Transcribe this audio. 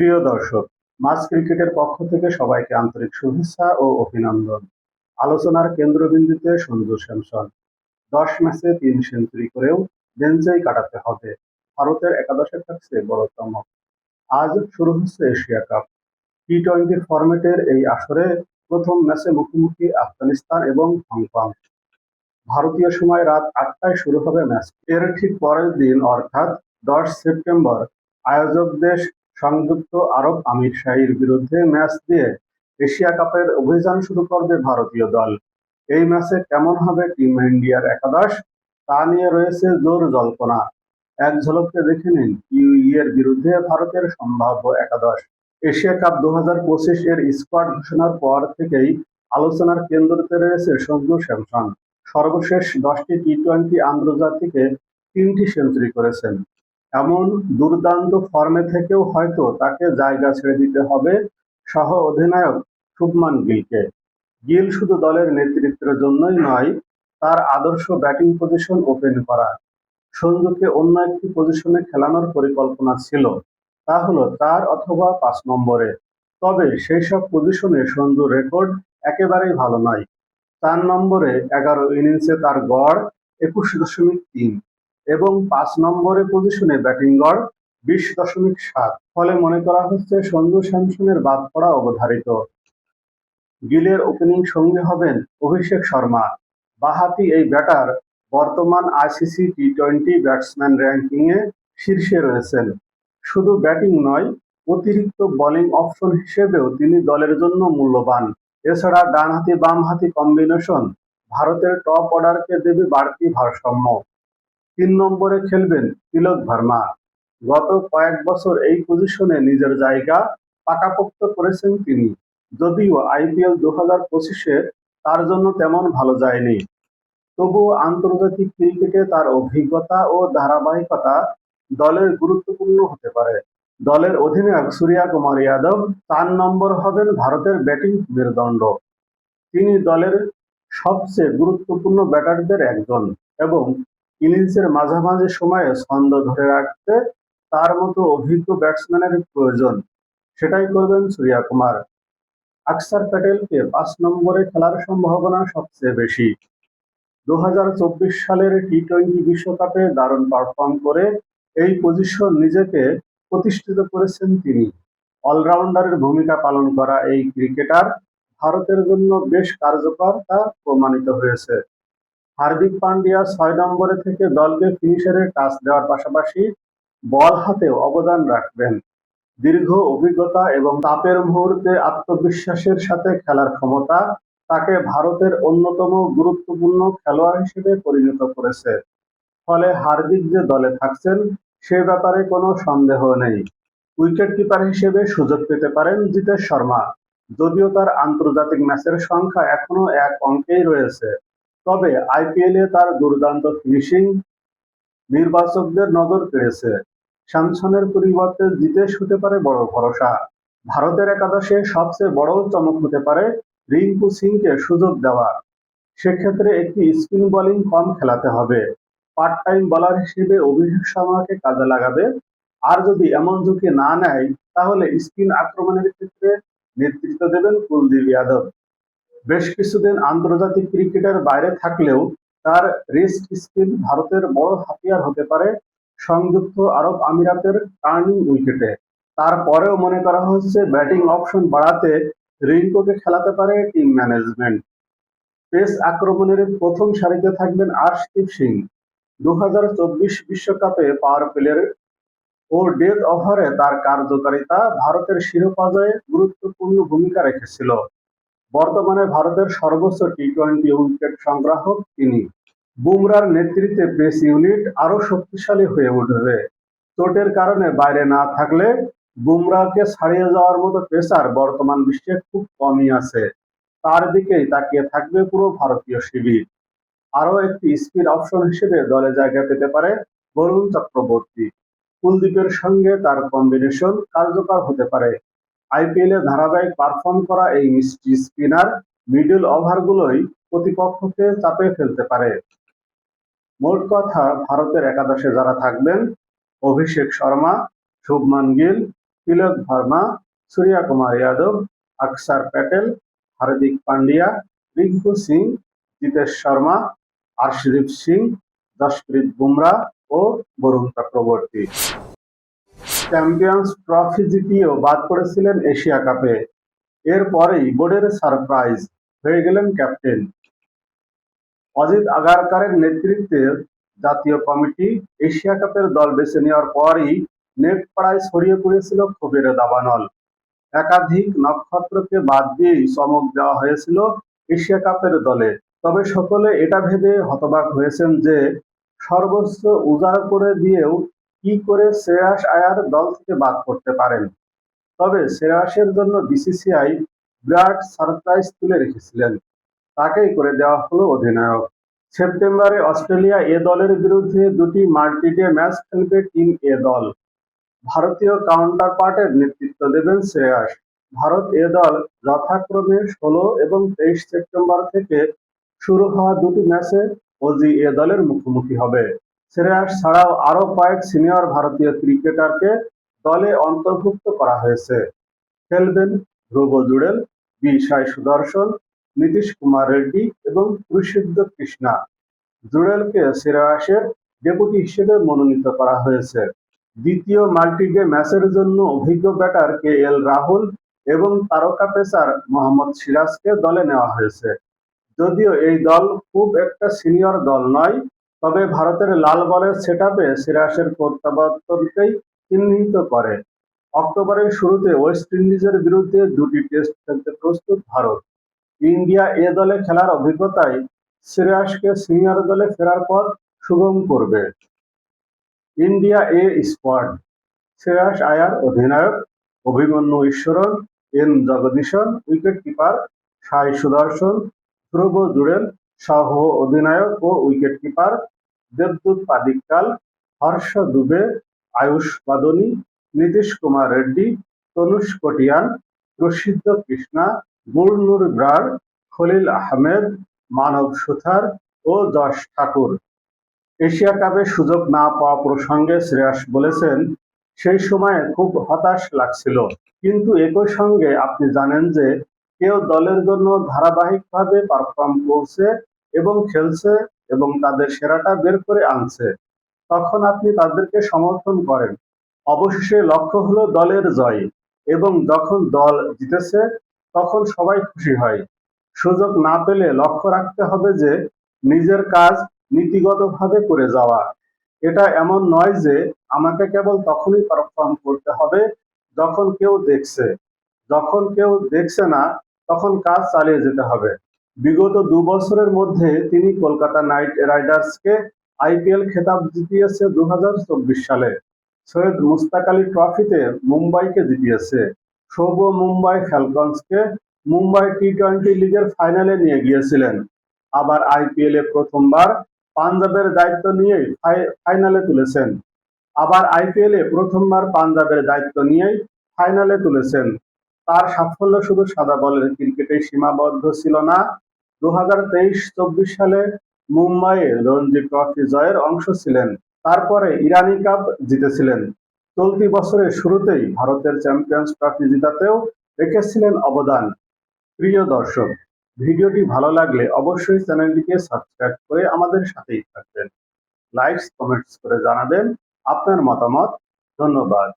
প্রিয় দর্শক মাস ক্রিকেটের পক্ষ থেকে সবাইকে আন্তরিক শুভেচ্ছা ও অভিনন্দন। আলোচনার কেন্দ্রবিন্দুতে সঞ্জু স্যামসন। দশ ম্যাচে তিন সেঞ্চুরি করেও বেঞ্চেই কাটাতে হবে। ভারতের একাদশে থাকছে বড় চমক আজ শুরু হচ্ছে এশিয়া কাপ। টি টোয়েন্টি ফরম্যাটের এই আসরে প্রথম ম্যাচে মুখোমুখি আফগানিস্তান এবং হংকং। ভারতীয় সময় রাত আটটায় শুরু হবে ম্যাচ। এর ঠিক পরের দিন, অর্থাৎ দশ সেপ্টেম্বর আয়োজক দেশ সংযুক্ত আরব আমির শাহীর বিরুদ্ধে ম্যাচ দিয়ে এশিয়া কাপের অভিযান শুরু করবে ভারতীয় দল। এই ম্যাচে কেমন হবে টিম ইন্ডিয়ার একাদশ, তা নিয়ে রয়েছে জোর জল্পনা। এক ঝলককে দেখে নিন ইউই এর বিরুদ্ধে ভারতের সম্ভাব্য একাদশ। এশিয়া কাপ দু হাজার পঁচিশ এর স্কোয়াড ঘোষণার পর থেকেই আলোচনার কেন্দ্রতে রয়েছে সঞ্জু স্যামসন সর্বশেষ দশটি টি টোয়েন্টি আন্তর্জাতিকে তিনটি সেঞ্চুরি করেছেন। এমন দুর্দান্ত ফর্মে থেকেও হয়তো তাকে জায়গা ছেড়ে দিতে হবে সহ অধিনায়ক শুভমান গিলকে। গিল শুধু দলের নেতৃত্বের জন্যই নয়, তার আদর্শ ব্যাটিং পজিশন ওপেন করা সঞ্জুকে অন্য একটি পজিশনে খেলানোর পরিকল্পনা ছিল, তা হলো চার অথবা পাঁচ নম্বরে। তবে সেই সব পজিশনে সঞ্জুর রেকর্ড একেবারেই ভালো নয়। চার নম্বরে এগারো ইনিংসে তার গড় একুশ দশমিক তিন। এবং পাঁচ নম্বরে পজিশনে ব্যাটিং গড় বিশ দশমিক সাত। ফলে মনে করা হচ্ছে সঞ্জু স্যামসনের বাদ পড়া অবধারিত। গিলের ওপেনিং সঙ্গী হবেন অভিষেক শর্মা। বাহাতি এই ব্যাটার বর্তমান আইসিসি টি টোয়েন্টি ব্যাটসম্যান র্যাঙ্কিংয়ে শীর্ষে রয়েছেন। শুধু ব্যাটিং নয়, অতিরিক্ত বোলিং অপশন হিসেবেও তিনি দলের জন্য মূল্যবান। এছাড়া ডানহাতি বামহাতি কম্বিনেশন ভারতের টপ অর্ডারকে দেবে বাড়তি ভারসাম্য। তিন নম্বরে খেলবেন তিলক ভার্মা। গত কয়েক বছর এই পজিশনে নিজের জায়গা পাকাপোক্ত করেছেন তিনি। যদিও আইপিএল দু হাজার পঁচিশে তার জন্য তেমন ভালো যায়নি। তবুও আন্তর্জাতিক ক্রিকেটে তার অভিজ্ঞতা ও ধারাবাহিকতা দলের গুরুত্বপূর্ণ হতে পারে। দলের অধিনায়ক সূর্যা কুমার যাদব চার নম্বর হবেন ভারতের ব্যাটিং মেরুদণ্ড। তিনি দলের সবচেয়ে গুরুত্বপূর্ণ ব্যাটারদের একজন এবং ইনিংসের মাঝামাঝি সময়ে ছন্দ ধরে রাখতে তার মতো অভিজ্ঞ ব্যাটসম্যানের প্রয়োজন। সেটাই করবেন সূর্যা কুমার। আকসার প্যাটেলকে পাঁচ নম্বরে খেলার সম্ভাবনা সবচেয়ে বেশি। দুই হাজার চব্বিশ সালের টি টোয়েন্টি বিশ্বকাপে দারুণ পারফর্ম করে এই পজিশন নিজেকে প্রতিষ্ঠিত করেছেন তিনি। অলরাউন্ডারের ভূমিকা পালন করা এই ক্রিকেটার ভারতের জন্য বেশ কার্যকর তা প্রমাণিত হয়েছে। হার্দিক পান্ডিয়া ছয় নম্বরে থেকে দলকে ফিনিশারের টাচ দেওয়ার পাশাপাশি বল হাতেও অবদান রাখবেন। দীর্ঘ অভিজ্ঞতা এবং তাপের মুহূর্তে আত্মবিশ্বাসের সাথে খেলার ক্ষমতা তাকে ভারতের অন্যতম গুরুত্বপূর্ণ খেলোয়াড় হিসেবে পরিণত করেছে। ফলে হার্দিক যে দলে থাকছেন, সে ব্যাপারে কোনো সন্দেহ নেই। উইকেট কিপার হিসেবে সুযোগ পেতে পারেন জিতেশ শর্মা, যদিও তার আন্তর্জাতিক ম্যাচের সংখ্যা এখনও এক অঙ্কেই রয়েছে। তবে আইপিএলে তার দুর্দান্ত ফিনিশিং নির্বাচকদের নজর কেড়েছে। স্যামসনের পরিবর্তে জিতেশ হতে পারে বড় ভরসা। ভারতের একাদশে সবচেয়ে বড় চমক হতে পারে রিঙ্কু সিংকে সুযোগ দেওয়া সেক্ষেত্রে একটি স্পিন বোলিং কম খেলাতে হবে। পার্ট টাইম বোলার হিসেবে অভিষেক শর্মাকে কাজে লাগাবে। আর যদি এমন ঝুঁকি না নেয়, তাহলে স্পিন আক্রমণের ক্ষেত্রে নেতৃত্ব দেবেন কুলদীপ যাদব। বেশ কিছুদিন আন্তর্জাতিক ক্রিকেটের বাইরে থাকলেও তার রিস্ট স্পিন ভারতের বড় হাতিয়ার হতে পারে সংযুক্ত আরব আমিরাতের টার্নিং উইকেটে। তারপরেও মনে করা হচ্ছে ব্যাটিং অপশন বাড়াতে রিঙ্কুকে খেলাতে পারে টিম ম্যানেজমেন্ট। পেস আক্রমণের প্রথম সারিতে থাকবেন আর্শদীপ সিং। দু বিশ্বকাপে পাওয়ার প্লেয়ার ও ডেথ ওভারে তার কার্যকারিতা ভারতের শিরোপা জয়ে গুরুত্বপূর্ণ ভূমিকা রেখেছিল। বর্তমানে ভারতের সর্বোচ্চ টি টোয়েন্টি উইকেট সংগ্রাহক তিনি। বুমরার নেতৃত্বে পেস ইউনিট আরও শক্তিশালী হয়ে উঠবে। চোটের কারণে বাইরে না থাকলে বুমরাকে ছাড়িয়ে যাওয়ার মতো পেসার বর্তমান বিশ্বে খুব কমই আছে। তার দিকেই তাকিয়ে থাকবে পুরো ভারতীয় শিবির। আরও একটি স্পিন অপশন হিসেবে দলে জায়গা পেতে পারে বরুণ চক্রবর্তী। কুলদীপের সঙ্গে তার কম্বিনেশন কার্যকর হতে পারে। আইপিএলে ধারাবাহিক পারফর্ম করা এই মিষ্টি স্পিনার মিডল ওভারগুলোই প্রতিপক্ষকে চাপে ফেলতে পারে। মোট কথা, ভারতের একাদশে যারা থাকবেন, অভিষেক শর্মা, শুভমান গিল, তিলক ভার্মা সূর্যা কুমার যাদব, আকসার প্যাটেল, হার্দিক পান্ডিয়া, রিঙ্কু সিং, জিতেশ শর্মা, আর্শদীপ সিং দশপ্রীত বুমরা ও বরুণ চক্রবর্তী। চ্যাম্পিয়ন্স ট্রফি জিতিয়েও বাদ পড়েছিলেন এশিয়া কাপে। এরপরেই বোর্ডের সারপ্রাইজ হয়ে গেলেন ক্যাপ্টেন। অজিত আগারকারের নেতৃত্বে জাতীয় কমিটি এশিয়া কাপের দল বেছে নেওয়ার পরই নেট পাড়ায় ছড়িয়ে পড়েছিল ক্ষোভের দাবানল। একাধিক নক্ষত্রকে বাদ দিয়েই চমক দেওয়া হয়েছিল এশিয়া কাপের দলে। তবে সকলে এটা ভেবে হতবাক হয়েছেন যে সর্বোচ্চ উজাড় করে দিয়েও কি করে শ্রেয়াস আয়ার দল থেকে বাদ করতে পারেন? তবে শ্রেয়াসের জন্য বিসিসিআই বিরাট সারপ্রাইজ তুলে রেখেছিলেন। তাকেই করে দেওয়া হলো অধিনায়ক। সেপ্টেম্বরে অস্ট্রেলিয়া এ দলের বিরুদ্ধে দুটি মাল্টিডে ম্যাচ খেলবে টিম এ দল। ভারতীয় কাউন্টার পার্টের নেতৃত্ব দেবেন শ্রেয়াস। ভারত এ দল যথাক্রমে ষোলো এবং তেইশ সেপ্টেম্বর থেকে শুরু হওয়া দুটি ম্যাচে অজি এ দলের মুখোমুখি হবে। শ্রেয়াস ছাড়াও আরও কয়েক সিনিয়র ভারতীয় ক্রিকেটারকে দলে অন্তর্ভুক্ত করা হয়েছে। খেলবেন ধ্রুব জুড়েল বি সাই সুদর্শন, নীতিশ কুমার রেড্ডি এবং প্রসিদ্ধ কৃষ্ণা। জুড়েলকে শ্রেয়াসের ডেপুটি হিসেবে মনোনীত করা হয়েছে। দ্বিতীয় মাল্টিডে ম্যাচের জন্য অভিজ্ঞ ব্যাটার কে এল রাহুল এবং তারকা পেসার মোহাম্মদ সিরাজকে দলে নেওয়া হয়েছে। যদিও এই দল খুব একটা সিনিয়র দল নয় তবে ভারতের লাল বলের সেটআপে সিরাজের প্রত্যাবর্তনকেই চিহ্নিত করে। অক্টোবরের শুরুতে ওয়েস্ট ইন্ডিজের বিরুদ্ধে দুটি টেস্ট খেলতে প্রস্তুত ভারত। ইন্ডিয়া এ দলে খেলার অভিজ্ঞতায় শ্রেয়াসকে সিনিয়র দলে ফেরার পথ সুগম করবে। India A squad. Shreyas Iyer অধিনায়ক Abhimanyu Easwaran, N Jagadeesan wicket keeper Sai Sudharsan, Dhruv Jurel সহ অধিনায়ক ও উইকেট কিপার দেবদূত পাদিক্কাল, হর্ষ দুবে, আয়ুষ বাদনী নীতিশ কুমার রেড্ডি তনুষ কটিয়ান, প্রসিদ্ধ কৃষ্ণা গুরনুর ব্রার, খলিল আহমেদ, মানব সুথার ও যশ ঠাকুর। এশিয়া কাপে সুযোগ না পাওয়া প্রসঙ্গে শ্রেয়াস বলেছেন, সেই সময়ে খুব হতাশ লাগছিল। কিন্তু একই সঙ্গে আপনি জানেন যে, কেউ দলের জন্য ধারাবাহিকভাবে পারফর্ম করছে এবং খেলছে এবং তাদের সেরাটা বের করে আনছে, তখন আপনি তাদেরকে সমর্থন করেন। অবশেষে লক্ষ্য হলো দলের জয় এবং যখন দল জিতেছে, তখন সবাই খুশি হয়। সুযোগ না পেলে লক্ষ্য রাখতে হবে যে, নিজের কাজ নীতিগতভাবে করে যাওয়া। এটা এমন নয় যে, আমাকে কেবল তখনই পারফর্ম করতে হবে যখন কেউ দেখছে। যখন কেউ দেখছে না, তখন কাজ চালিয়ে যেতে হবে। বিগত দু বছরের মধ্যে তিনি কলকাতা নাইট রাইডার্সকে আইপিএল খেতাব জিতিয়েছে দু সালে। সৈয়দ মুস্তাক আলী ট্রফিতে মুম্বাইকে জিতিয়েছে। সৌভ মুম্বাই ফ্যালকনসকে মুম্বাই টি টোয়েন্টি লিগের ফাইনালে নিয়ে গিয়েছিলেন। আবার আইপিএল এ প্রথমবার পাঞ্জাবের দায়িত্ব নিয়েই ফাই- ফাইনালে তুলেছেন। আবার আইপিএল এ প্রথমবার পাঞ্জাবের দায়িত্ব নিয়েই ফাইনালে তুলেছেন। তার সাফল্য শুধু সাদা বলের ক্রিকেটে সীমাবদ্ধ ছিল না দু হাজার তেইশ, চব্বিশ সালে মুম্বাইয়ে রঞ্জি ট্রফি জয়ের অংশ ছিলেন। তারপরে ইরানি কাপ জিতেছিলেন। চলতি বছরের শুরুতেই ভারতের চ্যাম্পিয়ন্স ট্রফি জিতাতেও রেখেছিলেন অবদান। প্রিয় দর্শক, ভিডিওটি ভালো লাগলে অবশ্যই চ্যানেলটিকে সাবস্ক্রাইব করে আমাদের সাথেই থাকবেন। লাইকস, কমেন্টস করে জানাবেন। আপনার মতামত, ধন্যবাদ।